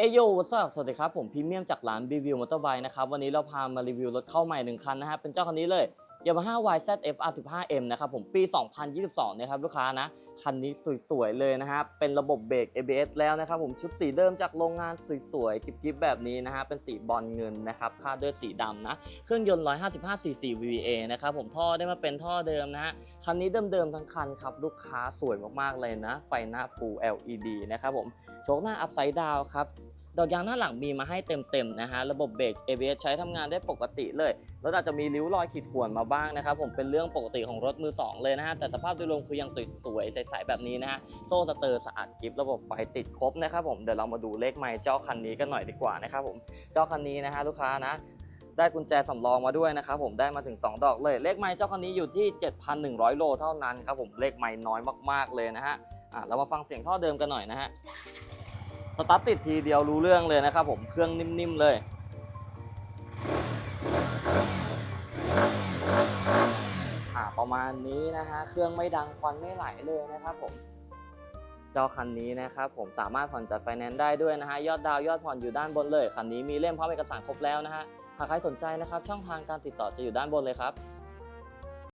เอโยวัสสวัสดีครับ ผมพรีเมียมจากร้านบีวิวมอเตอร์ไบนะครับ วันนี้เราพามารีวิวรถเข้าใหม่หนึ่งคันนะฮะ เป็นเจ้าคันนี้เลย Yamaha YZF R15M นะครับผมปี 2022 นะครับลูกค้านะ คันนี้สวย ๆ เลยนะฮะ เป็นระบบเบรก ABS แล้วนะครับผมชุดสีเดิมจากโรงงานสวย ๆ กิ๊บๆ แบบนี้นะฮะ เป็นสีบอลเงินนะครับคาดด้วยสีดำนะ เครื่องยนต์ 155 cc VVA นะครับผมท่อได้มาเป็นท่อเดิมนะฮะ คันนี้เดิม ๆ ทั้งคันครับ ลูกค้าสวยมากๆเลยนะ ไฟหน้า Full LED นะครับผมโชคหน้า Upside Down ครับ ดอกยางหน้าหลังมีมาให้เต็มๆนะฮะระบบเบรก ABS ใช้ทำงานได้ปกติเลยรถอาจจะมีริ้วรอยขีดข่วนมาบ้างนะครับผมเป็นเรื่องปกติของรถมือ 2 เลยนะฮะแต่สภาพโดยรวมคือยังสวยๆใสๆแบบนี้นะฮะโซ่สเตอร์สะอาดกริบระบบไฟติดครบนะครับผมเดี๋ยวเรามาดูเลขไมล์เจ้าคันนี้กันหน่อยดีกว่านะครับผมเจ้าคันนี้นะฮะลูกค้านะได้กุญแจสำรองมาด้วยนะครับผมได้มาถึง 2 ดอกเลย เลขไมล์เจ้าคันนี้อยู่ที่ 7,100 โลเท่านั้นครับผมเลขไมล์น้อยมากๆเลยนะฮะอะเรามาฟังเสียงท่อเดิมกันหน่อยนะฮะ ตาร์ทติดทีเดียวรู้เรื่องเลยนะครับผมเครื่องนิ่มๆเลยประมาณนี้นะฮะเครื่องไม่ดังควันไม่ไหลเลยนะครับผมเจ้าคันนี้นะครับผมสามารถผ่อนจัดไฟแนนซ์ได้ด้วยนะฮะยอดดาวยอดผ่อนอยู่ด้านบนเลยคันนี้มีเล่มพร้อมเอกสารครบแล้วนะฮะหากใครสนใจนะครับช่องทางการติดต่อจะอยู่ด้านบนเลยครับ